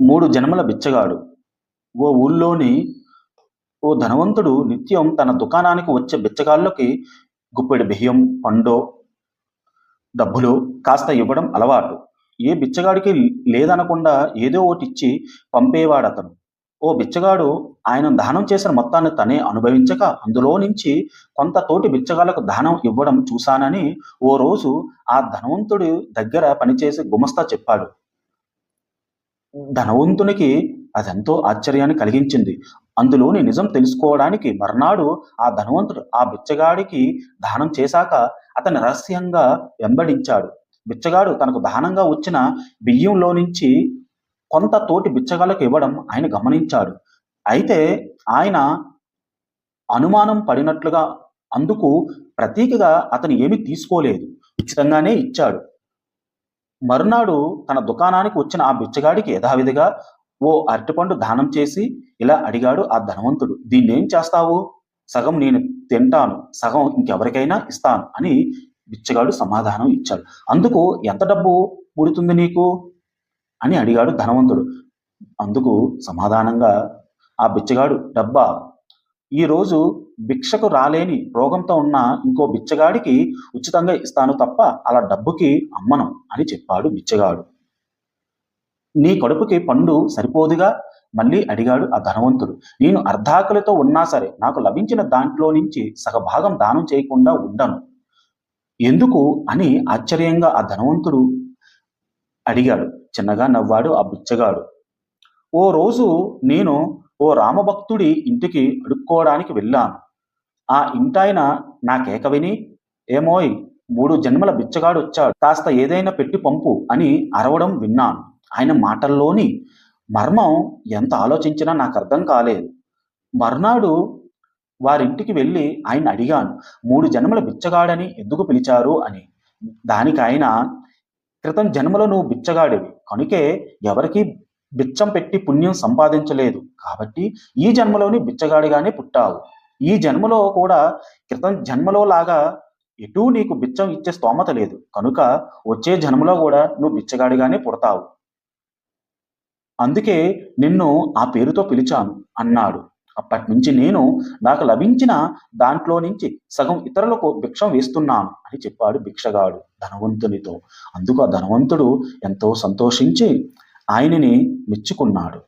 మూడు జన్మల బిచ్చగాడు. ఓ ఊళ్ళోని ఓ ధనవంతుడు నిత్యం తన దుకాణానికి వచ్చే బిచ్చగాళ్ళకి గుప్పెడు బియ్యం పండో డబ్బులు కాస్త ఇవ్వడం అలవాటు. ఏ బిచ్చగాడికి లేదనకుండా ఏదో ఒకటి ఇచ్చి పంపేవాడు అతను ఓ బిచ్చగాడు ఆయన దానం చేసిన మొత్తాన్ని తనే అనుభవించక అందులో నుంచి కొంత తోటి బిచ్చగాళ్ళకు దానం ఇవ్వడం చూశానని ఓ రోజు ఆ ధనవంతుడి దగ్గర పనిచేసే గుమస్తా చెప్పాడు. ధనవంతునికి అదెంతో ఆశ్చర్యాన్ని కలిగించింది. అందులోని నిజం తెలుసుకోవడానికి మర్నాడు ఆ ధనవంతుడు ఆ బిచ్చగాడికి దానం చేశాక అతని రహస్యంగా వెంబడించాడు. బిచ్చగాడు తనకు దానంగా వచ్చిన బియ్యంలో నుంచి కొంత తోటి బిచ్చగాళ్ళకు ఇవ్వడం ఆయన గమనించాడు. అయితే ఆయన అనుమానం పడినట్లుగా అందుకు ప్రతీకగా అతను ఏమీ తీసుకోలేదు. ఉచితంగానే ఇచ్చాడు. మరునాడు తన దుకాణానికి వచ్చిన ఆ బిచ్చగాడికి యథావిధిగా ఓ అరటిపండు దానం చేసి ఇలా అడిగాడు ఆ ధనవంతుడు దీన్నేం చేస్తావు? సగం నేను తింటాను సగం ఇంకెవరికైనా ఇస్తాను అని బిచ్చగాడు సమాధానం ఇచ్చాడు. అందుకు ఎంత డబ్బు పుడుతుంది నీకు? అని అడిగాడు ధనవంతుడు. అందుకు సమాధానంగా ఆ బిచ్చగాడు డబ్బా ఈరోజు భిక్షకు రాలేని రోగంతో ఉన్న ఇంకో బిచ్చగాడికి ఉచితంగా ఇస్తాను తప్ప అలా డబ్బుకి అమ్మను అని చెప్పాడు బిచ్చగాడు. నీ కడుపుకి పండు సరిపోదుగా? మళ్ళీ అడిగాడు ఆ ధనవంతుడు. నేను అర్ధాకలితో ఉన్నా సరే నాకు లభించిన దాంట్లో నుంచి సగభాగం దానం చేయకుండా ఉండను. ఎందుకు అని ఆశ్చర్యంగా ఆ ధనవంతుడు అడిగాడు. చిన్నగా నవ్వాడు ఆ బిచ్చగాడు. ఓ రోజు నేను ఓ రామభక్తుడి ఇంటికి అడుక్కోవడానికి వెళ్ళాను. ఆ ఇంటాయన నా కేక విని ఏమోయ్ మూడు జన్మల బిచ్చగాడు వచ్చాడు. కాస్త ఏదైనా పెట్టి పంపు అని అరవడం విన్నాను. ఆయన మాటల్లోని మర్మం ఎంత ఆలోచించినా నాకు అర్థం కాలేదు. మర్నాడు వారింటికి వెళ్ళి ఆయన అడిగాను మూడు జన్మల బిచ్చగాడని ఎందుకు పిలిచారు? అని. దానికి ఆయన క్రితం జన్మలో నువ్వు బిచ్చగాడివి. కనుకే ఎవరికి బిచ్చం పెట్టి పుణ్యం సంపాదించలేదు. కాబట్టి ఈ జన్మలోని బిచ్చగాడిగానే పుట్టావు. ఈ జన్మలో కూడా క్రితం జన్మలో లాగా ఎటూ నీకు బిచ్చం ఇచ్చే స్తోమత లేదు. కనుక వచ్చే జన్మలో కూడా నువ్వు బిచ్చగాడిగానే పుడతావు. అందుకే నిన్ను ఆ పేరుతో పిలిచాను అన్నాడు. అప్పటి నుంచి నేను నాకు లభించిన దాంట్లో నుంచి సగం ఇతరులకు భిక్షం వేస్తున్నాను అని చెప్పాడు భిక్షగాడు ధనవంతునితో. అందుకు ఆ ధనవంతుడు ఎంతో సంతోషించి ఆయనని మెచ్చుకున్నాడు.